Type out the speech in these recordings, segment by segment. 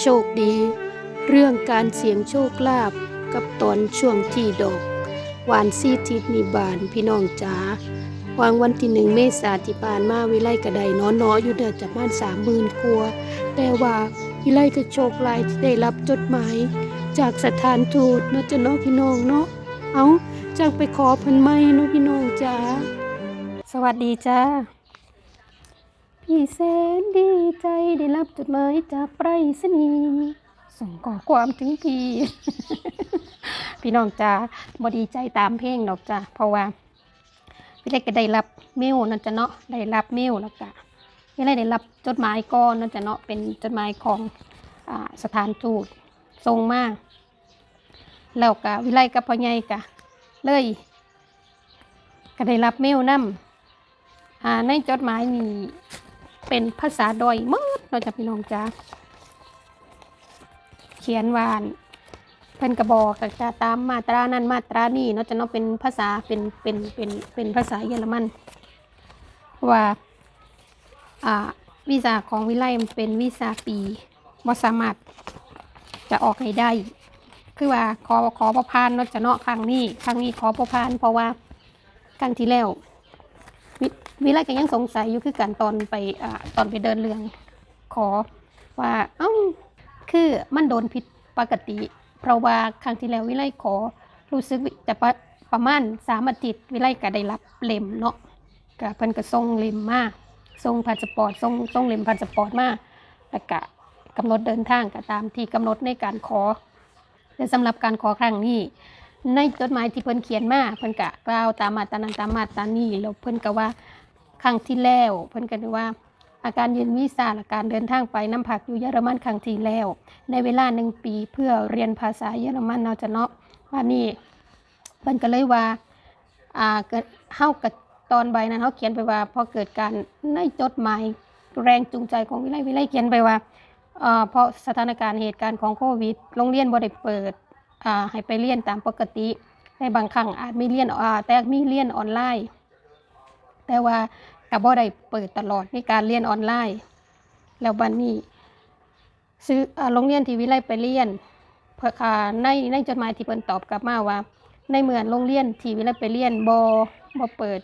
โชคดี เรื่องการเสี่ยงโชคลาภกับตอนช่วงที่ดอกหวานซีทิดมีบานพี่น้องจ๋าวางวันที่หนึ่งเมษาที่ผ่านมาวิไลกระไดน้อนออยู่เดือจากบ้านสามหมื่นกว่าแต่ว่าวิไลก็โชคลายที่ได้รับจดหมาย จากสถานทูตเนาะจะเนาะพี่น้องเนาะเอาจังไปขอพันไม่เนาะพี่น้องจ๋าสวัสดีจ้า พี่แสนดีใจได้รับจดหมายจากไปรษณีย์ส่งข้อความถึงพี่ พี่น้องจ้าบดีใจตามเพลงดอกจ้าเพราะว่าพี่เล็กก็ได้รับเมลนั่นจะเนาะได้รับเมลแล้วก็พี่เล็กได้รับจดหมายก่อนนั่นจะเนาะเป็นจดหมายของอสถานทูตส่งมาแล้วก็วิไลกับพ่อใหญ่กะเลยก็ได้รับเมลนํอ่าในจดหมายนี้ เป็นภาษาดอยหมดเราจะพี่น้องจ้าเขียนวานเพิ่นกระบอกก็จะตามมาตรานั้นมาตรานี้เนาะจะเนาะเป็นภาษาเป็นเป็นเป็นเป็นภาษาเยอรมันว่าอ่าวีซ่าของวิไลมันเป็นวีซ่าปีบ่สามารถจะออกให้ได้ คือว่าขอขอประพานเนาะจะเนาะครั้งนี้ครั้งนี้ขอประพานเพราะว่าครั้งที่แล้ว วิไลก็ยังสงสัยอยู่คือกันตอนไปอ่าตอนไปเดินเรื่อง ขอว่าเอ้าคือมันโดนผิดปกติ เพราะว่าครั้งที่แล้ววิไลขอรู้สึกจะประประมาณสามอาทิตย์วิไลก็ได้รับเล่มเนาะก็เพิ่นก็ส่งเล่มมาส่งพาสปอร์ตส่งส่งเล่มพาสปอร์ตมาแล้วก็กำหนดเดินทางก็ตามที่กำหนดในการขอแต่สำหรับการขอครั้งนี้ ในจดหมายที่เพิ่นเขียนมาเพิ่นกะกล่าวตามมาตรานั้นตามมาตรานี้แล้วเพิ่นก็ว่า ครั้งที่แล้ว เพิ่นก็ว่า อาการยืนวีซ่าและการเดินทางไปน้ำผักอยู่เยอรมันครั้งที่แล้ว ในเวลาหนึ่งปีเพื่อเรียนภาษาเยอรมันเนาะจะเนาะว่านี่เพิ่นก็เลยว่าอ่าเกิดเฮากับตอนใบนั้นเฮาเขียนไปว่าพอเกิดการในจดหมายแรงจูงใจของวิไลวิไลเขียนไปว่าเอ่อเพราะสถานการณ์เหตุการณ์ของโควิดโรงเรียนบ่ได้เปิดอ่าให้ไปเรียนตามปกติในบางครั้งอาจมีเรียนอ่าแต่มีเรียนออนไลน์ แต่ว่ากับบ่ได้เปิดตลอดในการเรียนออนไลน์ แล้วบัดนนี้ ซื้อโรงเรียนที่วิไลไปเรียนเพื่อในในจดหมายที่เพิ่นตอบกลับมาว่า ในเหมืองโรงเรียนที่วิไลไปเรียนบ่บ่เปิด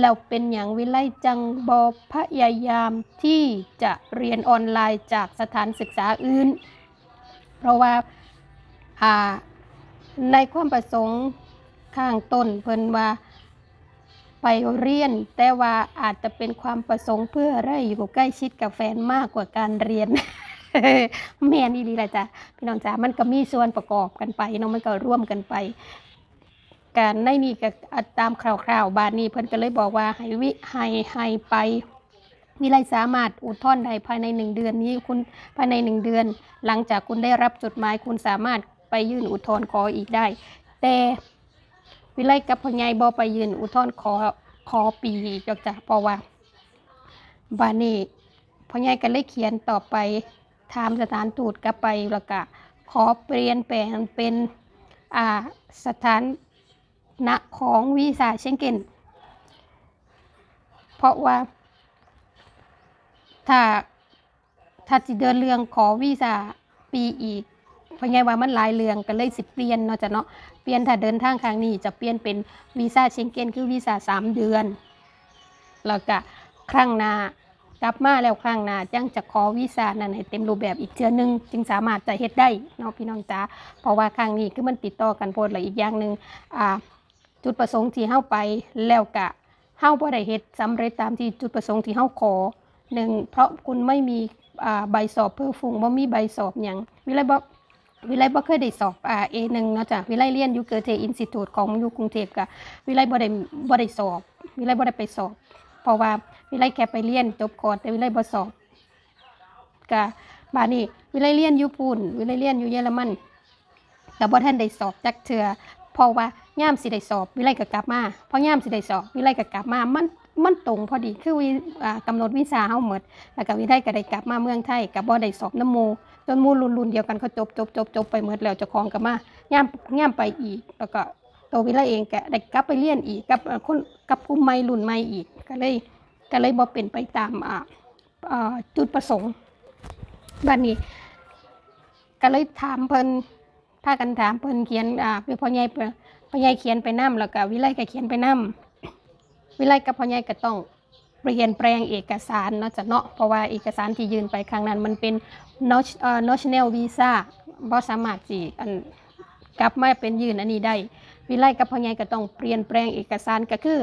แล้วเป็นอย่างวิไลจังบ่พยายามที่จะเรียนออนไลน์จากสถานศึกษาอื่น เพราะว่าอ่าในความประสงค์ข้างต้นเพิ่นว่า ไปเรียน แต่ว่าอาจจะเป็นความประสงค์เพื่อได้อยู่ใกล้ชิดกับแฟนมากกว่าการเรียนแม่นี่ลีแหละจ้ะพี่น้องจ๋ามันก็มีส่วนประกอบกันไปเนาะมันก็ร่วมกันไป การในนี่ก็ตามคร่าวๆบาดนี้เพิ่นก็เลยบอกว่าให้วิให้ให้ไปวิไลสามารถอุทธรณ์ได้ภายในหนึ่งเดือนนี้คุณภายในหนึ่งเดือน หลังจากคุณได้รับจดหมายคุณสามารถไปยื่นอุทธรณ์ขออีกได้ แต่ วิไลกับพ่อใหญ่บอไปยืนอุทธรณ์ขอขอปีอีกจ้ะเพราะว่าบานี้พ่อใหญ่ก็เลยเขียนต่อไปถามสถานทูตกลับไปแล้วก็ขอเปลี่ยนแปลงเป็นอ่าสถานณของวีซ่าเชงเก้นเพราะว่า ถ้าถ้าสิเดินเรื่องขอวีซ่าปีอีก เพราะไงว่ามันหลายเรื่องก็เลยสิเปลี่ยนเนาะจ้ะเนาะเปลี่ยนถ้าเดินทางครั้งนี้จะเปลี่ยนเป็นวีซ่าเชงเก้นคือวีซ่าสามเดือน แล้วก็ครั้งหน้ากลับมาแล้วครั้งหน้าจังจะขอวีซ่านั้นให้เต็มรูปแบบอีกเทื่อนึง จึงสามารถจะเฮ็ดได้เนาะพี่น้องจ๋าเพราะว่าครั้งนี้คือมันติดต่อกันโพดและอีกอย่างหนึ่งอ่าจุดประสงค์ที่เฮาไปแล้วก็เฮาบ่ได้เฮ็ดสำเร็จตามที่จุดประสงค์ที่เฮาขอหนึ่งเพราะคุณไม่มีใบสอบเพื่อฟุงบ่มีใบสอบอย่างวิไลบ่ วิไลบ่เคยได้สอบอ่า A1 เนาะจ้ะวิไลเรียนยูเกิดเทอินสติทูตของยูกรุงเทพก็วิไลบ่ได้บ่ได้สอบวิไลบ่ได้ไปสอบ เพราะว่าวิไลแค่ไปเรียนจบก่อนแต่วิไลบ่สอบก็บานี้วิไลเรียนยู่ปุ่นวิไลเรียนอยู่เยอรมันแต่บ่ทันได้สอบจักเทื่อเพราะว่าย่ามสิได้สอบ วิไลก็กลับมาพอย่ามสิได้สอบ วิไลก็กลับมามันมันตรงพอดีคือวิอ่ากำหนดวีซ่าเฮาหมดแล้วก็วิไลก็ได้กลับมาเมืองไทยกับบ่ได้สอบน้ำมูจนมูรุ่นๆเดียวกันเขาจบจบจบจบไปหมดแล้วเจ้าของก็มาย่ามย่ามไปอีก แล้วก็ตัววิไลเองก็ได้กลับไปเรียนอีกกับคนกับกลุ่มใหม่รุ่นใหม่อีกก็เลยก็เลยบ่เป็นไปตามอ่าจุดประสงค์บัดนี้ ก็เลยถามเพิ่นพากันถามเพิ่นเขียนอ่าพ่อใหญ่พ่อใหญ่เขียนไปนํแล้วก็วิไลก็เขียนไปนํ วิไลกับพ่อใหญ่ก็ต้องเปลี่ยนแปลงเอกสารเนาะจะเนาะเพราะว่าเอกสารที่ยื่นไปครั้งนั้น มันเป็น national visa บ่สามารถสิอันกลับมาเป็นยื่นอันนี้ได้ วิไลกับพ่อใหญ่ก็ต้องเปลี่ยนแปลงเอกสารก็คือ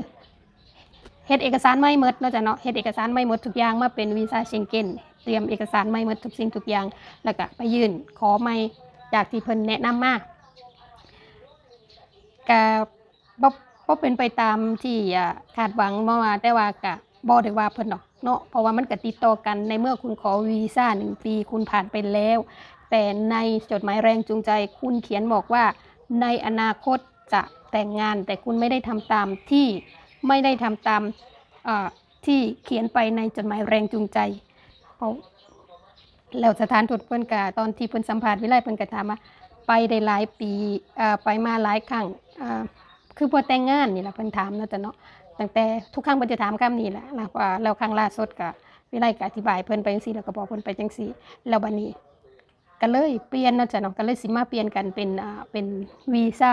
เฮ็ดเอกสารไม่หมดเนาะจ้ะเนาะเฮ็ดเอกสารไม่หมดทุกอย่างมาเป็นวีซ่าเชงเก้นเตรียมเอกสารไม่หมดทุกสิ่งทุกอย่าง แล้วก็ไปยื่นขอไม่จากที่เพิ่นแนะนำมาก็บ่ บ่เป็นไปตามที่คาดหวังมาว่าแต่ว่าก็บ่ได้ว่าเพิ่นดอกเนาะเพราะว่ามันก็ติดต่อกันในเมื่อคุณขอวีซ่าหนึ่งปีคุณผ่านไปแล้ว แต่ในจดหมายแรงจูงใจ คุณเขียนบอกว่า ในอนาคตจะแต่งงาน แต่คุณไม่ได้ทำตามที่ไม่ได้ทำตามที่เขียนไปในจดหมายแรงจูงใจเพราะแล้วสถานทูตเพิ่นกะตอนที่เพิ่นสัมภาษณ์วิไลเพิ่นก็ถามว่าไปได้หลายปีไปมาหลายครั้ง คือบ่แต่งงานนี่แหละเพิ่นถามเนาะจ้ะเนาะตั้งแต่ทุกครั้งเพิ่นจะถามคำนี้แหละนะว่าแล้วครั้งล่าสุดก็วิไลก็อธิบายเพิ่นไปจังซี่แล้วก็บอกเพิ่นไปจังซี่แล้วบัดนี้ก็เลยเปลี่ยนเนาะจ้ะเนาะก็เลยสิมาเปลี่ยนกันเป็นอ่าเป็นวีซ่า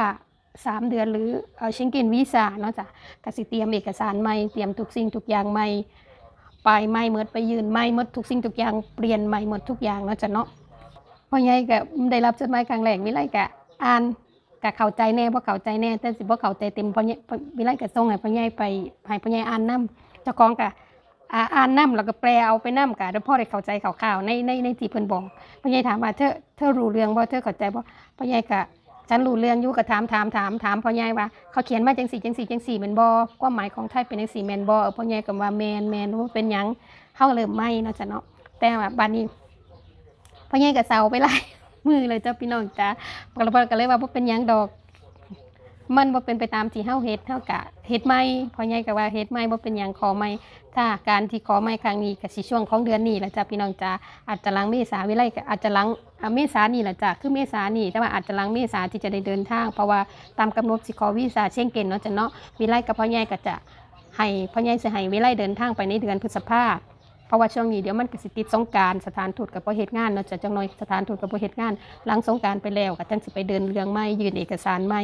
สามเดือนหรือเอ่อเชงเก้นวีซ่าเนาะจ้ะก็สิเตรียมเอกสารใหม่เตรียมทุกสิ่งทุกอย่างใหม่ไปใหม่หมดไปยืนใหม่หมดทุกสิ่งทุกอย่างเปลี่ยนใหม่หมดทุกอย่างเนาะจ้ะเนาะพ่อใหญ่ก็ได้รับจดหมายครั้งแรกวิไลก็อ่าน ก็เข้าใจแน่บ่เข้าใจแน่แต่สิบ่เข้าใจเต็มพ่อใหญ่วิไลก็ส่งให้พ่อใหญ่ไปให้พ่อใหญ่อ่านนํเจ้าของก็อ่าอ่านนํแล้วก็แปลเอาไปนํก็ได้พอได้เข้าใจคร่าวๆในในในที่เพิ่นบอกพ่อใหญ่ถามว่าเธอเธอรู้เรื่องบ่เธอเข้าใจบ่พ่อใหญ่ก็ฉันรู้เรื่องอยู่ก็ถามถามถามถามพ่อใหญ่ว่าเขาเขียนมาจังสี่จังสี่จังสี่แม่นบ่ความหมายของไทยเป็นจังสี่แม่นบ่เออพ่อใหญ่ก็ว่าแม่นแม่นว่าเป็นหยังเฮาเริ่มไม่เนาะจ้ะเนาะแต่ว่าบัดนี้พ่อใหญ่ก็เซาไปหลาย มือเลยจ้ะพี่น้องจ้ะก็เลยก็เลยว่าบ่เป็นหยังดอก มันบ่เป็นไปตามที่เฮาเฮ็ดเฮากะเฮ็ดใหม่พ่อใหญ่ก็ว่าเฮ็ดใหม่บ่เป็นหยังขอใหม่ถ้าการที่ขอไม่ครั้งนี้ก็สิช่วงของเดือนนี้แหละจ้ะพี่น้องจ้าอาจจะหลังเมษาวิไลก็อาจจะหลังอ่าเมษานี่แหละจ้ะคือเมษานี่แต่ว่าอาจจะหลังเมษาที่จะได้เดินทาง เพราะว่าตามกำหนดสิขอวีซ่าเช่งเกนเนาะจ้ะเนาะวิไลกับพ่อใหญ่ก็จะให้พ่อใหญ่สิให้วิไลเดินทางไปในเดือนพฤษภาค เพราะว่าช่วงนี้เดี๋ยวมันก็สิติดสงการสถานทูตกับบ่เฮ็ดงานเนาะจะจังน้อยสถานทูตกับบ่เฮ็ดงานหลังสงการไปแล้วก็จังสิไปเดินเรื่องใหม่ยื่นเอกสารใหม่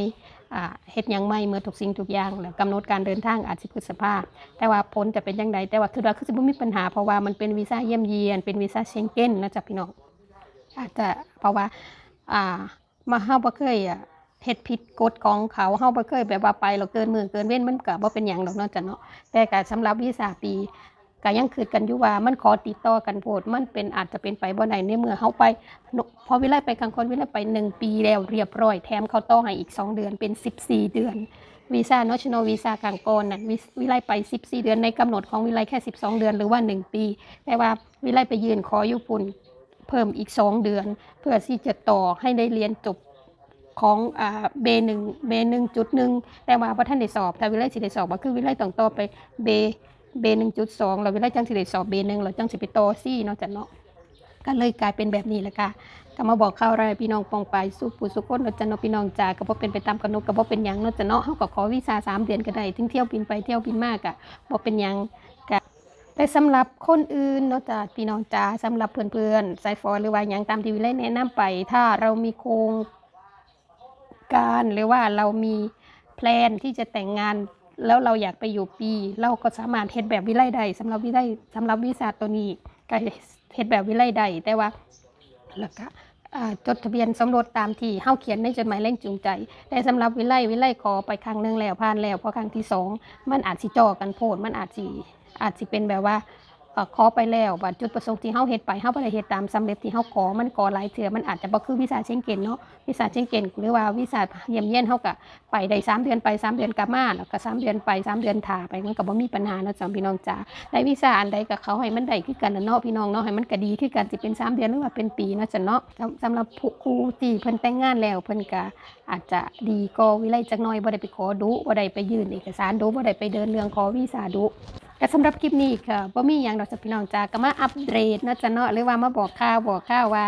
อ่าเฮ็ดหยังใหม่เมื่อทุกสิ่งทุกอย่างแล้วกำหนดการเดินทางอาจสิพฤษภาแต่ว่าผลจะเป็นยังไงแต่ว่าคือว่าคือจะไม่มีปัญหาเพราะว่ามันเป็นวีซ่าเยี่ยมเยียนเป็นวีซ่าเชงเก้นนะจ๊ะพี่น้องอาจจะเพราะว่าอ่ามาเฮาบ่เคยอะเฮ็ดผิดกฎของเขาเฮาบ่เคยแบบว่าไปเราเกินมือเกินเว้นมันก็บ่เป็นหยังดอกเนาะจ้ะเนาะแต่ก็สำหรับวีซ่าปี ก็ยังคิดกันอยู่ว่ามันขอติดต่อกันโพดมันเป็นอาจจะเป็นไปบ่ได้ในเมื่อเฮาไป พอวิไลไปกลางคนวิไลไปหนึ่งปีแล้วเรียบร้อยแถมเขาต่อให้อีกสองเดือนเป็น 14 เดือนวีซ่า national visa กลางกนนั่นวิวิไลไป 14 เดือนในกำหนดของวิไลแค่ 12 เดือนหรือว่า 1 ปี แต่ว่าวิไลไปยืนขออยู่ปุ่นเพิ่มอีก 2 เดือน เพื่อที่จะต่อให้ได้เรียนจบของอ่าเบหนึ่งเบหนึ่งจุดหนึ่งแต่ว่าพอท่านได้สอบถ้าวิไลสิได้สอบก็คือวิไลต้องต่อไปเบ เบหนึ่งจุดสองแล้ววิไลจังสิได้สอบเบหนึ่งแล้วจังสิไปต่อซี่เนาะจ้ะเนาะก็เลยกลายเป็นแบบนี้แหละค่ะก็มาบอกข่าวอะไรพี่น้องปองไปสู้ผู้สุคนเนาะจ้ะเนาะพี่น้องจ๋าก็บ่เป็นไปตามกำหนดก็บ่เป็นหยังเนาะจ้ะเนาะเฮาก็ขอวีซ่าสามเดือนก็ได้ถึงเที่ยวบินไปเที่ยวบินมากอะบ่เป็นหยังก็แต่สำหรับคนอื่นเนาะจ้ะพี่น้องจ๋าสำหรับเพื่อนๆสายฟอหรือว่าหยังตามที่วิไลแนะนำไป ถ้าเรามีโครงการหรือว่าเรามีแพลนที่จะแต่งงาน แล้วเราอยากไปอยู่ปี เราก็สามารถเฮ็ดแบบวิไลได้สำหรับวิไลสำหรับวีซ่าตัวนี้ก็เฮ็ดแบบวิไลได้แต่ว่าแล้วก็จดทะเบียนสมรสตามที่เฮาเขียนในจดหมายแรงจูงใจ แต่สำหรับวิไลวิไลขอไปครั้งหนึงแล้วผ่านแล้วพอครั้งที่สองมันอาจสิจอกันโพดมันอาจสิอาจสิเป็นแบบว่า ขอไปแล้วบัดจุดประสงค์ที่เฮาเฮ็ดไปเฮาบ่ได้เฮ็ดตามสำเร็จที่เฮาขอมันก่อหลายเทื่อมันอาจจะบ่คือวีซ่าเชงเก้นเนาะวีซ่าเชงเก้นหรือว่าวีซ่าเยี่ยมเยียนเฮาก็ไปได้สามเดือนไปสามเดือนกลับมาแล้วก็สามเดือนไปสามเดือนถ่าไปมันก็บ่มีปัญหาเนาะจ้ะพี่น้องจ๋าได้วีซ่าอันใดกับเขาให้มันได้คือกันน่ะเนาะพี่น้องเนาะให้มันก็ดีคือกันสิเป็น3เดือนหรือว่าเป็นปีเนาะจ้ะเนาะสำสำหรับครูที่เพิ่นแต่งงานแล้วเพิ่นก็อาจจะดีก็วิไลจักหน่อยบ่ได้ไปขอดุบ่ได้ไปยื่นเอกสารดุบ่ได้ไปเดินเรื่องขอวีซ่าดุ ก็สำหรับคลิปนี้ค่ะบ่มีหยังดอกจะพี่น้องจ้าก็มาอัปเดตนะจ้ะเนาะหรือว่ามาบอกข่าวบอกข่าวว่า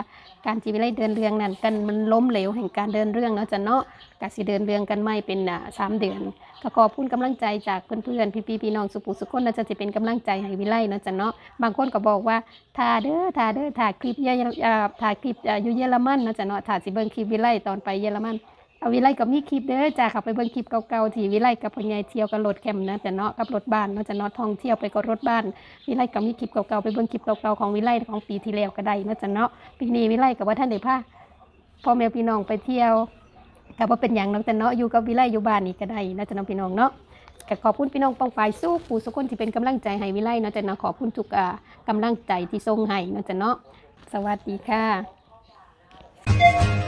การจีวิไลเดินเรื่องนั้นกันมันล้มเหลวแห่งการเดินเรื่องเนาะจ้ะเนาะก็สิเดินเรื่องกันไม่เป็นอ่าสามเดือนก็ขอบคุณกำลังใจจากเพื่อนๆพี่ๆพี่น้องสุปุสุคนนะจะสิเป็นกำลังใจให้วิไลนะจ้ะเนาะบางคนก็บอกว่าถ่าเด้อถ่าเด้อถ่าคลิปเยอ่าถ่าคลิปอยู่เยอรมันนะจ้ะเนาะถ่าสิเบิ่งคลิปวิไลตอนไปเยอรมัน เอาวิไลกับมีคลิปเด้อจ้าขับไปเบิ่งคลิปเก่าๆที่วิไลกับพ่อใหญ่เที่ยวกับรถแคมป์นะแต่เนาะกับรถบ้านเนาะจะเนาะท่องเที่ยวไปกับรถบ้านวิไลกับมีคลิปเก่าๆไปเบิ่งคลิปเก่าๆของวิไลของปีที่แล้วก็ได้เนาะจะเนาะปีนี้วิไลกับว่าท่านได้พาพ่อแม่พี่น้องไปเที่ยวกับว่าเป็นอย่างเนาะแต่เนาะอยู่กับวิไลอยู่บ้านนี่ก็ได้เนาะจะเนาะพี่น้องเนาะก็ขอบคุณพี่น้องปองฝ่ายสู้ผู้สุกคนที่เป็นกำลังใจให้วิไลเนาะจะเนาะขอบคุณทุกอ่ากำลังใจที่ส่งให้เนาะจะเนาะสวัสดีค่ะ